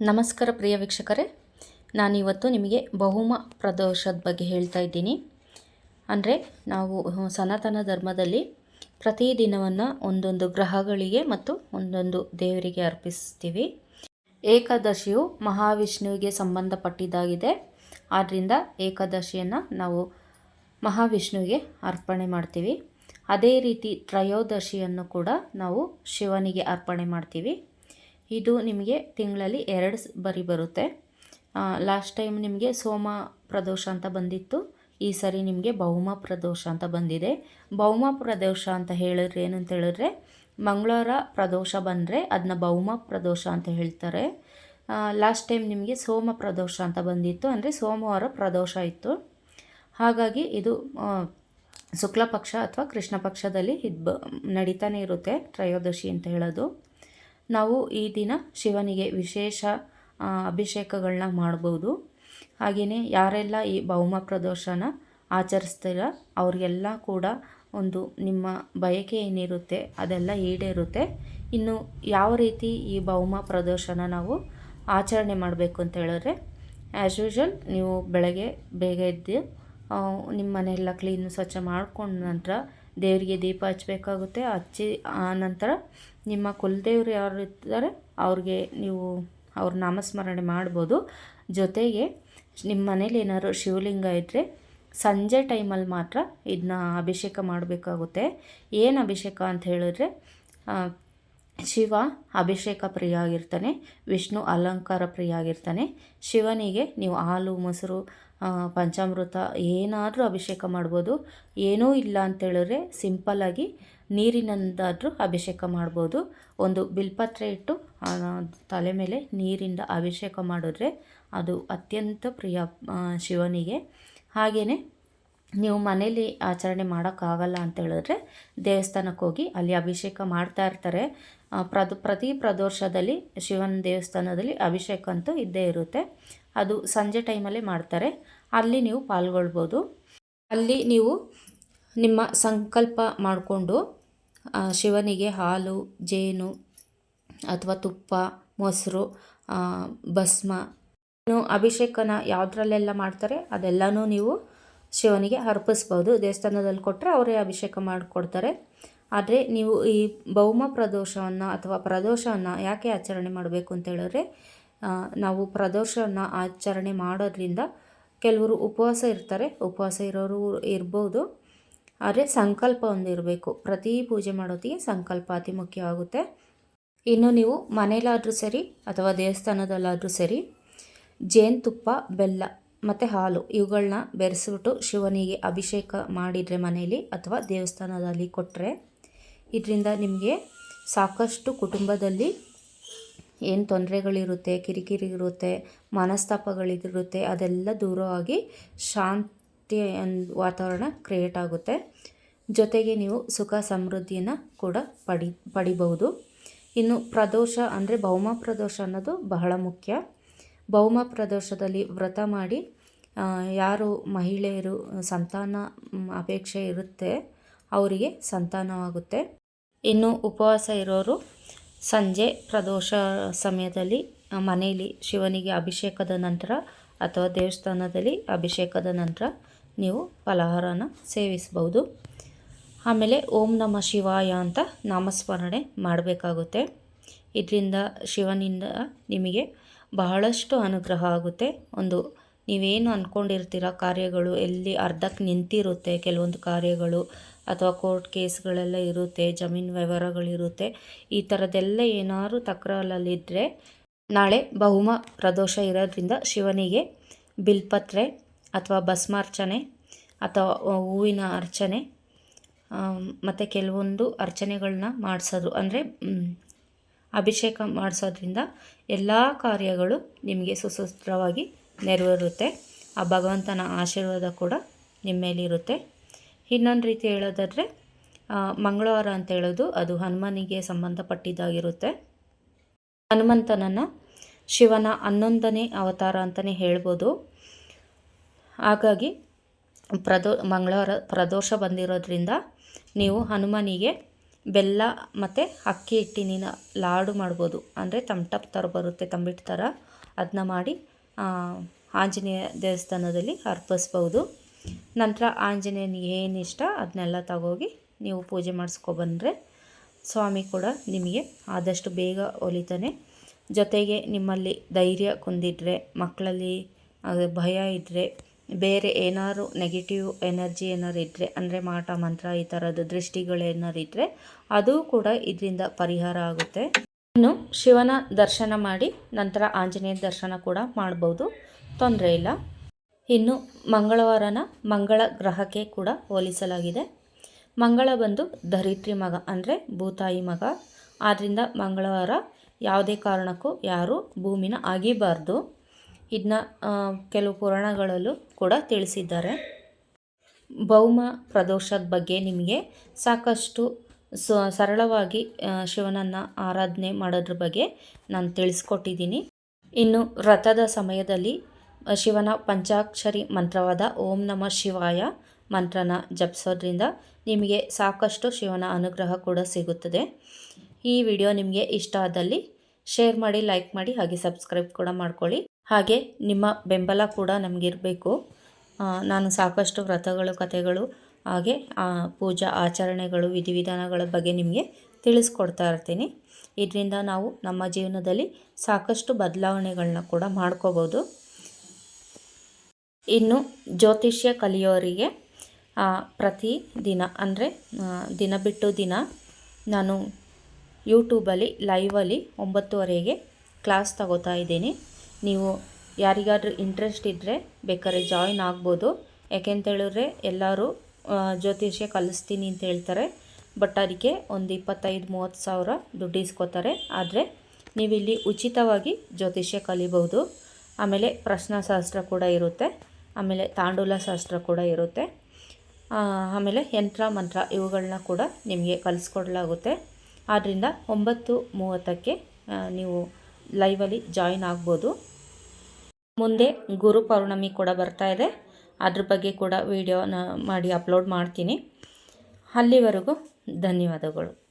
ನಮಸ್ಕಾರ ಪ್ರಿಯ ವೀಕ್ಷಕರೇ. ನಾನಿವತ್ತು ನಿಮಗೆ ಬಹುಮ ಪ್ರದೋಷದ ಬಗ್ಗೆ ಹೇಳ್ತಾ ಇದ್ದೀನಿ. ಅಂದರೆ ನಾವು ಸನಾತನ ಧರ್ಮದಲ್ಲಿ ಪ್ರತಿ ದಿನವನ್ನು ಒಂದೊಂದು ಗ್ರಹಗಳಿಗೆ ಮತ್ತು ಒಂದೊಂದು ದೇವರಿಗೆ ಅರ್ಪಿಸ್ತೀವಿ. ಏಕಾದಶಿಯು ಮಹಾವಿಷ್ಣುವಿಗೆ ಸಂಬಂಧಪಟ್ಟಿದ್ದಾಗಿದೆ. ಆದ್ದರಿಂದ ಏಕಾದಶಿಯನ್ನು ನಾವು ಮಹಾವಿಷ್ಣುವಿಗೆ ಅರ್ಪಣೆ ಮಾಡ್ತೀವಿ. ಅದೇ ರೀತಿ ತ್ರಯೋದಶಿಯನ್ನು ಕೂಡ ನಾವು ಶಿವನಿಗೆ ಅರ್ಪಣೆ ಮಾಡ್ತೀವಿ. ಇದು ನಿಮಗೆ ತಿಂಗಳಲ್ಲಿ ಎರಡು ಬರಿ ಬರುತ್ತೆ. ಲಾಸ್ಟ್ ಟೈಮ್ ನಿಮಗೆ ಸೋಮ ಪ್ರದೋಷ ಅಂತ ಬಂದಿತ್ತು. ಈ ಸರಿ ನಿಮಗೆ ಭೌಮ ಪ್ರದೋಷ ಅಂತ ಬಂದಿದೆ. ಭೌಮ ಪ್ರದೋಷ ಅಂತ ಹೇಳಿದ್ರೆ ಏನು ಅಂತ ಹೇಳಿದ್ರೆ, ಮಂಗಳವಾರ ಪ್ರದೋಷ ಬಂದರೆ ಅದನ್ನ ಭೌಮ ಪ್ರದೋಷ ಅಂತ ಹೇಳ್ತಾರೆ. ಲಾಸ್ಟ್ ಟೈಮ್ ನಿಮಗೆ ಸೋಮ ಪ್ರದೋಷ ಅಂತ ಬಂದಿತ್ತು, ಅಂದರೆ ಸೋಮವಾರ ಪ್ರದೋಷ ಇತ್ತು. ಹಾಗಾಗಿ ಇದು ಶುಕ್ಲ ಪಕ್ಷ ಅಥವಾ ಕೃಷ್ಣ ಪಕ್ಷದಲ್ಲಿ ಇದು ಬ, ನಡೀತಾನೆ ಇರುತ್ತೆ, ತ್ರಯೋದಶಿ ಅಂತ ಹೇಳೋದು. ನಾವು ಈ ದಿನ ಶಿವನಿಗೆ ವಿಶೇಷ ಅಭಿಷೇಕಗಳನ್ನ ಮಾಡ್ಬೋದು. ಹಾಗೆಯೇ ಯಾರೆಲ್ಲ ಈ ಭೌಮ ಪ್ರದೋಷನ ಆಚರಿಸ್ತೀರ ಅವ್ರಿಗೆಲ್ಲ ಕೂಡ ಒಂದು ನಿಮ್ಮ ಬಯಕೆ ಏನಿರುತ್ತೆ ಅದೆಲ್ಲ ಈಡೇರುತ್ತೆ. ಇನ್ನು ಯಾವ ರೀತಿ ಈ ಭೌಮ ಪ್ರದೋಷನ ನಾವು ಆಚರಣೆ ಮಾಡಬೇಕು ಅಂತ ಹೇಳಿದ್ರೆ ಆ್ಯಸ್ ಯೂಶಲ್ ನೀವು ಬೆಳಗ್ಗೆ ಬೇಗ ಎದ್ದು ನಿಮ್ಮ ಮನೆಯೆಲ್ಲ ಕ್ಲೀನು ಸ್ವಚ್ಛ ಮಾಡ್ಕೊಂಡ ನಂತರ ದೇವರಿಗೆ ದೀಪ ಹಚ್ಚಬೇಕಾಗುತ್ತೆ ಹಚ್ಚಿ ಆ ನಂತರ ನಿಮ್ಮ ಕುಲದೇವ್ರು ಯಾರು ಇರ್ತಾರೆ, ಅವ್ರಿಗೆ ನೀವು ಅವ್ರ ನಾಮಸ್ಮರಣೆ ಮಾಡ್ಬೋದು. ಜೊತೆಗೆ ನಿಮ್ಮ ಮನೇಲಿ ಏನಾದ್ರು ಶಿವಲಿಂಗ ಇದ್ದರೆ ಸಂಜೆ ಟೈಮಲ್ಲಿ ಮಾತ್ರ ಇದನ್ನ ಅಭಿಷೇಕ ಮಾಡಬೇಕಾಗುತ್ತೆ. ಏನು ಅಭಿಷೇಕ ಅಂತ ಹೇಳಿದ್ರೆ ಶಿವ ಅಭಿಷೇಕ ಪ್ರಿಯ ಆಗಿರ್ತಾನೆ ವಿಷ್ಣು ಅಲಂಕಾರ ಪ್ರಿಯ ಆಗಿರ್ತಾನೆ ಶಿವನಿಗೆ ನೀವು ಹಾಲು, ಮೊಸರು ಪಂಚಾಮೃತ ಏನಾದರೂ ಅಭಿಷೇಕ ಮಾಡ್ಬೋದು. ಏನೂ ಇಲ್ಲ ಅಂತೇಳಿದ್ರೆ ಸಿಂಪಲ್ಲಾಗಿ ನೀರಿನಿಂದಾದರೂ ಅಭಿಷೇಕ ಮಾಡ್ಬೋದು. ಒಂದು ಬಿಲ್ಪತ್ರೆ ಇಟ್ಟು ತಲೆ ಮೇಲೆ ನೀರಿಂದ ಅಭಿಷೇಕ ಮಾಡಿದ್ರೆ ಅದು ಅತ್ಯಂತ ಪ್ರಿಯ ಶಿವನಿಗೆ. ಹಾಗೆಯೇ ನೀವು ಮನೇಲಿ ಆಚರಣೆ ಮಾಡೋಕ್ಕಾಗಲ್ಲ ಅಂತ ಹೇಳಿದ್ರೆ ದೇವಸ್ಥಾನಕ್ಕೆ ಹೋಗಿ ಅಲ್ಲಿ ಅಭಿಷೇಕ ಮಾಡ್ತಾ ಇರ್ತಾರೆ. ಪ್ರದ, ಪ್ರತಿ ಪ್ರದೋಷದಲ್ಲಿ ಶಿವನ ದೇವಸ್ಥಾನದಲ್ಲಿ ಅಭಿಷೇಕ ಅಂತೂ ಇದ್ದೇ ಇರುತ್ತೆ. ಅದು ಸಂಜೆ ಟೈಮಲ್ಲೇ ಮಾಡ್ತಾರೆ. ಅಲ್ಲಿ ನೀವು ಪಾಲ್ಗೊಳ್ಬೋದು. ಅಲ್ಲಿ ನೀವು ನಿಮ್ಮ ಸಂಕಲ್ಪ ಮಾಡಿಕೊಂಡು ಶಿವನಿಗೆ ಹಾಲು, ಜೇನು ಅಥವಾ ತುಪ್ಪ, ಮೊಸರು ಭಸ್ಮ ಅಭಿಷೇಕನ ಯಾವುದ್ರಲ್ಲೆಲ್ಲ ಮಾಡ್ತಾರೆ ಅದೆಲ್ಲನೂ ನೀವು ಶಿವನಿಗೆ ಅರ್ಪಿಸ್ಬೋದು. ದೇವಸ್ಥಾನದಲ್ಲಿ ಕೊಟ್ಟರೆ ಅವರೇ ಅಭಿಷೇಕ ಮಾಡಿಕೊಡ್ತಾರೆ. ಆದರೆ ನೀವು ಈ ಭೌಮ ಪ್ರದೋಷವನ್ನು ಅಥವಾ ಪ್ರದೋಷವನ್ನು ಯಾಕೆ ಆಚರಣೆ ಮಾಡಬೇಕು ಅಂತ ಹೇಳಿದ್ರೆ ನಾವು ಪ್ರದೋಷವನ್ನು ಆಚರಣೆ ಮಾಡೋದ್ರಿಂದ ಕೆಲವರು ಉಪವಾಸ ಇರ್ತಾರೆ, ಉಪವಾಸ ಇರೋರು ಇರ್ಬೋದು. ಆದರೆ ಸಂಕಲ್ಪ ಒಂದು ಇರಬೇಕು. ಪ್ರತಿ ಪೂಜೆ ಮಾಡೋತ್ತಿಗೆ ಸಂಕಲ್ಪ ಅತಿ ಮುಖ್ಯವಾಗುತ್ತೆ. ಇನ್ನು ನೀವು ಮನೇಲಾದರೂ ಸರಿ ಅಥವಾ ದೇವಸ್ಥಾನದಲ್ಲಾದರೂ ಸರಿ, ಜೇನುತುಪ್ಪ, ಬೆಲ್ಲ ಮತ್ತು ಹಾಲು ಇವುಗಳನ್ನ ಬೆರೆಸಿಬಿಟ್ಟು ಶಿವನಿಗೆ ಅಭಿಷೇಕ ಮಾಡಿದರೆ ಮನೆಯಲ್ಲಿ ಅಥವಾ ದೇವಸ್ಥಾನದಲ್ಲಿ ಕೊಟ್ಟರೆ ಇದರಿಂದ ನಿಮಗೆ ಸಾಕಷ್ಟು ಕುಟುಂಬದಲ್ಲಿ ಏನು ತೊಂದರೆಗಳಿರುತ್ತೆ ಕಿರಿಕಿರಿ ಇರುತ್ತೆ ಮನಸ್ತಾಪಗಳಿರುತ್ತೆ, ಅದೆಲ್ಲ ದೂರವಾಗಿ ಶಾಂತಿ ವಾತಾವರಣ ಕ್ರಿಯೇಟ್ ಆಗುತ್ತೆ. ಜೊತೆಗೆ ನೀವು ಸುಖ ಸಮೃದ್ಧಿಯನ್ನು ಕೂಡ ಪಡಿ, ಪಡಿಬಹುದು. ಇನ್ನು ಪ್ರದೋಷ ಅಂದರೆ ಭೌಮ ಪ್ರದೋಷ ಅನ್ನೋದು ಬಹಳ ಮುಖ್ಯ. ಭೌಮ ಪ್ರದೋಷದಲ್ಲಿ ವ್ರತ ಮಾಡಿ ಯಾರು ಮಹಿಳೆಯರು ಸಂತಾನ ಅಪೇಕ್ಷೆ ಇರುತ್ತೆ, ಅವರಿಗೆ ಸಂತಾನವಾಗುತ್ತೆ. ಇನ್ನು ಉಪವಾಸ ಇರೋರು ಸಂಜೆ ಪ್ರದೋಷ ಸಮಯದಲ್ಲಿ ಮನೆಯಲ್ಲಿ ಶಿವನಿಗೆ ಅಭಿಷೇಕದ ನಂತರ ಅಥವಾ ದೇವಸ್ಥಾನದಲ್ಲಿ ಅಭಿಷೇಕದ ನಂತರ ನೀವು ಫಲಹಾರನ ಸೇವಿಸ್ಬೋದು ಆಮೇಲೆ ಓಂ ನಮ ಶಿವಾಯ ಅಂತ ನಾಮಸ್ಮರಣೆ ಮಾಡಬೇಕಾಗುತ್ತೆ. ಇದರಿಂದ ಶಿವನಿಂದ ನಿಮಗೆ ಬಹಳಷ್ಟು ಅನುಗ್ರಹ ಆಗುತ್ತೆ. ಒಂದು ನೀವೇನು ಅಂದ್ಕೊಂಡಿರ್ತೀರ ಕಾರ್ಯಗಳು? ಎಲ್ಲಿ ಅರ್ಧಕ್ಕೆ ನಿಂತಿರುತ್ತೆ? ಕೆಲವೊಂದು ಕಾರ್ಯಗಳು ಅಥವಾ ಕೋರ್ಟ್ ಕೇಸ್ಗಳೆಲ್ಲ ಇರುತ್ತೆ, ಜಮೀನು ವ್ಯವಹಾರಗಳಿರುತ್ತೆ. ಈ ಥರದ್ದೆಲ್ಲ ಏನಾದ್ರು ತಕರಾರಲ್ಲಿದ್ದರೆ ನಾಳೆ ಬಹುಮ ಪ್ರದೋಷ ಇರೋದ್ರಿಂದ ಶಿವನಿಗೆ ಬಿಲ್ಪತ್ರೆ ಅಥವಾ ಭಸ್ಮಾರ್ಚನೆ ಅಥವಾ ಹೂವಿನ ಅರ್ಚನೆ ಮತ್ತು ಕೆಲವೊಂದು ಅರ್ಚನೆಗಳನ್ನ ಮಾಡಿಸೋದು. ಅಂದರೆ ಅಭಿಷೇಕ ಮಾಡಿಸೋದ್ರಿಂದ ಎಲ್ಲ ಕಾರ್ಯಗಳು ನಿಮಗೆ ಸುಸೂತ್ರವಾಗಿ ನೆರವೇರುತ್ತೆ. ಆ ಭಗವಂತನ ಆಶೀರ್ವಾದ ಕೂಡ ನಿಮ್ಮ ಮೇಲಿರುತ್ತೆ. ಇನ್ನೊಂದು ರೀತಿ ಹೇಳೋದಾದರೆ ಮಂಗಳವಾರ ಅಂತ ಹೇಳೋದು ಅದು ಹನುಮನಿಗೆ ಸಂಬಂಧಪಟ್ಟಿದ್ದಾಗಿರುತ್ತೆ. ಹನುಮಂತನನ್ನು ಶಿವನ ಹನ್ನೊಂದನೇ ಅವತಾರ ಅಂತಲೇ ಹೇಳ್ಬೋದು. ಹಾಗಾಗಿ ಪ್ರದೋ, ಮಂಗಳವಾರ ಪ್ರದೋಷ ಬಂದಿರೋದ್ರಿಂದ ನೀವು ಹನುಮನಿಗೆ ಬೆಲ್ಲ ಮತ್ತು ಅಕ್ಕಿ ಹಿಟ್ಟಿನ ಲಾಡು ಮಾಡ್ಬೋದು. ಅಂದರೆ ತಮ್ಟಪ್ ಥರ ಬರುತ್ತೆ, ತಂಬಿಟ್ಟು ಥರ. ಅದನ್ನ ಮಾಡಿ ಆಂಜನೇಯ ದೇವಸ್ಥಾನದಲ್ಲಿ ಅರ್ಪಿಸ್ಬೋದು. ನಂತರ ಆಂಜನೇಯನಿಗೆ ಏನು ಇಷ್ಟ ಅದನ್ನೆಲ್ಲ ತಗೋಗಿ ನೀವು ಪೂಜೆ ಮಾಡಿಸ್ಕೊಬಂದರೆ ಸ್ವಾಮಿ ಕೂಡ ನಿಮಗೆ ಆದಷ್ಟು ಬೇಗ ಒಲಿತಾನೆ. ಜೊತೆಗೆ ನಿಮ್ಮಲ್ಲಿ ಧೈರ್ಯ ಕುಂದಿದ್ರೆ, ಮಕ್ಕಳಲ್ಲಿ ಭಯ ಇದ್ದರೆ ಬೇರೆ ಏನಾದ್ರು ನೆಗೆಟಿವ್ ಎನರ್ಜಿ ಏನಾರು ಇದ್ದರೆ ಅಂದರೆ ಮಾಟ, ಮಂತ್ರ ಈ ಥರದ ದೃಷ್ಟಿಗಳೇನಾರು ಇದ್ದರೆ ಅದು ಕೂಡ ಇದರಿಂದ ಪರಿಹಾರ ಆಗುತ್ತೆ. ಇನ್ನು ಶಿವನ ದರ್ಶನ ಮಾಡಿ ನಂತರ ಆಂಜನೇಯ ದರ್ಶನ ಕೂಡ ಮಾಡ್ಬೋದು. ತೊಂದರೆ ಇಲ್ಲ. ಇನ್ನು ಮಂಗಳವಾರನ ಮಂಗಳ ಗ್ರಹಕ್ಕೆ ಕೂಡ ಹೋಲಿಸಲಾಗಿದೆ. ಮಂಗಳ ಬಂದು ಧರಿತ್ರಿ ಮಗ ಅಂದರೆ ಭೂತಾಯಿ ಮಗ. ಆದ್ದರಿಂದ ಮಂಗಳವಾರ ಯಾವುದೇ ಕಾರಣಕ್ಕೂ ಯಾರೂ ಭೂಮಿನ ಆಗಿಬಾರ್ದು. ಇದನ್ನ ಕೆಲವು ಪುರಾಣಗಳಲ್ಲೂ ಕೂಡ ತಿಳಿಸಿದ್ದಾರೆ. ಭೌಮ ಪ್ರದೋಷದ ಬಗ್ಗೆ ನಿಮಗೆ ಸಾಕಷ್ಟು ಸ ಸರಳವಾಗಿ ಶಿವನನ್ನು ಆರಾಧನೆ ಮಾಡೋದ್ರ ಬಗ್ಗೆ ನಾನು ತಿಳಿಸ್ಕೊಟ್ಟಿದ್ದೀನಿ. ಇನ್ನು ವ್ರತದ ಸಮಯದಲ್ಲಿ ಶಿವನ ಪಂಚಾಕ್ಷರಿ ಮಂತ್ರವಾದ ಓಂ ನಮಃ ಶಿವಾಯ ಮಂತ್ರನ ಜಪಿಸೋದ್ರಿಂದ ನಿಮಗೆ ಸಾಕಷ್ಟು ಶಿವನ ಅನುಗ್ರಹ ಕೂಡ ಸಿಗುತ್ತದೆ. ಈ ವಿಡಿಯೋ ನಿಮಗೆ ಇಷ್ಟ ಆದಲ್ಲಿ ಶೇರ್ ಮಾಡಿ, ಲೈಕ್ ಮಾಡಿ, ಹಾಗೆ ಸಬ್ಸ್ಕ್ರೈಬ್ ಕೂಡ ಮಾಡ್ಕೊಳ್ಳಿ. ಹಾಗೆ ನಿಮ್ಮ ಬೆಂಬಲ ಕೂಡ ನಮಗಿರಬೇಕು. ನಾನು ಸಾಕಷ್ಟು ವ್ರತಗಳು, ಕಥೆಗಳು ಹಾಗೆ ಆ, ಪೂಜಾ ಆಚರಣೆಗಳು ವಿಧಿವಿಧಾನಗಳ ಬಗ್ಗೆ ನಿಮಗೆ ತಿಳಿಸ್ಕೊಡ್ತಾ ಇರ್ತೀನಿ. ಇದರಿಂದ ನಾವು ನಮ್ಮ ಜೀವನದಲ್ಲಿ ಸಾಕಷ್ಟು ಬದಲಾವಣೆಗಳನ್ನ ಕೂಡ ಮಾಡ್ಕೋಬೋದು. ಇನ್ನು ಜ್ಯೋತಿಷ್ಯ ಕಲಿಯೋರಿಗೆ ಪ್ರತಿ ದಿನ ಅಂದರೆ ದಿನ ಬಿಟ್ಟು ದಿನ ನಾನು ಯೂಟ್ಯೂಬಲ್ಲಿ ಲೈವಲ್ಲಿ ಒಂಬತ್ತುವರೆಗೆ ಕ್ಲಾಸ್ ತಗೋತಾ ಇದ್ದೀನಿ. ನೀವು ಯಾರಿಗಾದ್ರೂ ಇಂಟ್ರೆಸ್ಟ್ ಇದ್ದರೆ ಬೇಕಾದ್ರೆ ಜಾಯಿನ್ ಆಗ್ಬೋದು. ಯಾಕೆಂತೇಳಿದ್ರೆ ಎಲ್ಲರೂ ಜ್ಯೋತಿಷ್ಯ ಕಲಿಸ್ತೀನಿ ಅಂತ ಹೇಳ್ತಾರೆ. ಬಟ್ ಅದಕ್ಕೆ ಒಂದು ಇಪ್ಪತ್ತೈದು, ಮೂವತ್ತು ಸಾವಿರ ದುಡ್ಡು ಇಸ್ಕೋತಾರೆ. ಆದರೆ ನೀವಿಲ್ಲಿ ಉಚಿತವಾಗಿ ಜ್ಯೋತಿಷ್ಯ ಕಲಿಬಹುದು. ಆಮೇಲೆ ಪ್ರಶ್ನಾಶಾಸ್ತ್ರ ಕೂಡ ಇರುತ್ತೆ. ಆಮೇಲೆ ತಾಂಡೂಲ ಶಾಸ್ತ್ರ ಕೂಡ ಇರುತ್ತೆ. ಆಮೇಲೆ ಯಂತ್ರ, ಮಂತ್ರ ಇವುಗಳನ್ನ ಕೂಡ ನಿಮಗೆ ಕಲಿಸ್ಕೊಡ್ಲಾಗುತ್ತೆ. ಆದ್ದರಿಂದ ಒಂಬತ್ತು, ಮೂವತ್ತಕ್ಕೆ ನೀವು ಲೈವಲ್ಲಿ ಜಾಯಿನ್ ಆಗ್ಬೋದು. ಮುಂದೆ ಗುರು ಪೌರ್ಣಮಿ ಕೂಡ ಬರ್ತಾ ಇದೆ. ಅದ್ರ ಬಗ್ಗೆ ಕೂಡ ವೀಡಿಯೋನ ಮಾಡಿ ಅಪ್ಲೋಡ್ ಮಾಡ್ತೀನಿ. ಅಲ್ಲಿವರೆಗೂ ಧನ್ಯವಾದಗಳು.